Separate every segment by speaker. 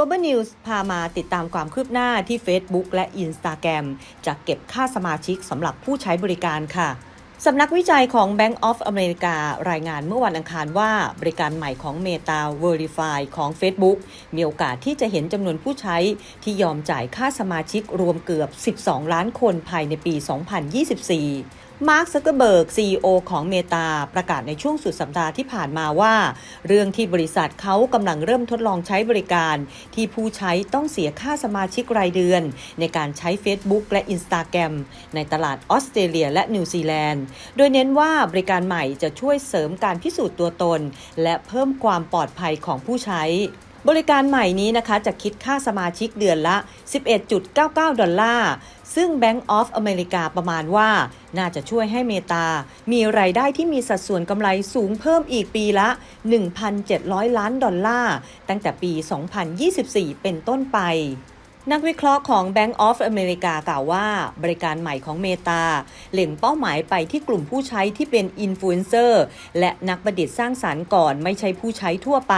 Speaker 1: Global News พามาติดตามความคืบหน้าที่ Facebook และ Instagram จะเก็บค่าสมาชิกสำหรับผู้ใช้บริการค่ะสำนักวิจัยของ Bank of America รายงานเมื่อวันอังคารว่า บริการใหม่ของ Meta Verify ของ Facebook มีโอกาสที่จะเห็นจำนวนผู้ใช้ที่ยอมจ่ายค่าสมาชิกรวมเกือบ 12 ล้านคนภายในปี 2024 มาร์คซักเกอร์เบิร์ก CEO ของ Meta ประกาศในช่วงสุดสัปดาห์ที่ผ่านมาว่า เรื่องที่บริษัทเขากำลังเริ่มทดลองใช้บริการ ที่ผู้ใช้ต้องเสียค่าสมาชิกรายเดือน ในการใช้ Facebook และ Instagram ในตลาดออสเตรเลียและนิวซีแลนด์ โดยเน้นว่าบริการใหม่จะช่วยเสริมการพิสูจน์ตัวตน และเพิ่มความปลอดภัยของผู้ใช้ บริการใหม่นี้นะคะจะคิดค่าสมาชิกเดือนละ 11.99 ดอลลาร์ ซึ่ง Bank of America ประมาณว่าน่าจะช่วยให้เมตา มีรายได้ที่มีสัดส่วนกำไรสูงเพิ่มอีกปีละ 1,700 ล้านดอลลาร์ ตั้งแต่ปี 2024 เป็นต้นไปนักวิเคราะห์ของ Bank of America กล่าวว่า บริการใหม่ของเมตาเล็งเป้าหมายไปที่กลุ่มผู้ใช้ที่เป็นอินฟลูเอนเซอร์และนักประดิษฐ์สร้างสารรค์ก่อนไม่ใช่ผู้ใช้ทั่วไป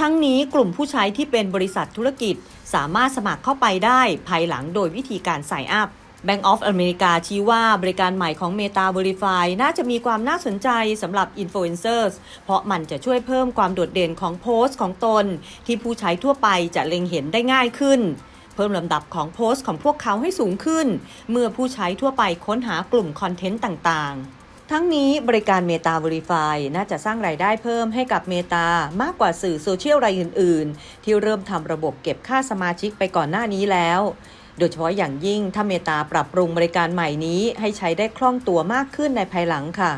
Speaker 1: ทั้งนี้กลุ่มผู้ใช้ที่เป็นบริษัทธุรกิจ สามารถสมัครเข้าไปได้ภายหลังโดยวิธีการ Sign Up Bank of America ชี้ว่าบริการใหม่ของ Meta Verify น่าจะมีความน่าสนใจสำหรับ Influencers เพราะมันจะช่วยเพิ่มความโดดเด่นของโพสต์ของตน ที่ผู้ใช้ทั่วไปจะเล็งเห็นได้ง่ายขึ้น เพิ่มลำดับของโพสต์ของพวกเขาให้สูงขึ้น เมื่อผู้ใช้ทั่วไปค้นหากลุ่มคอนเทนต์ต่างๆ ทั้งนี้บริการเมตา Verify น่าจะสร้างรายได้เพิ่มให้กับเมตามากกว่าสื่อโซเชียลรายอื่น ๆ ที่เริ่มทำระบบเก็บค่าสมาชิกไปก่อนหน้านี้แล้ว โดยเฉพาะอย่างยิ่งถ้าเมตาปรับปรุงบริการใหม่นี้ให้ใช้ได้คล่องตัวมากขึ้นในภายหลังค่ะ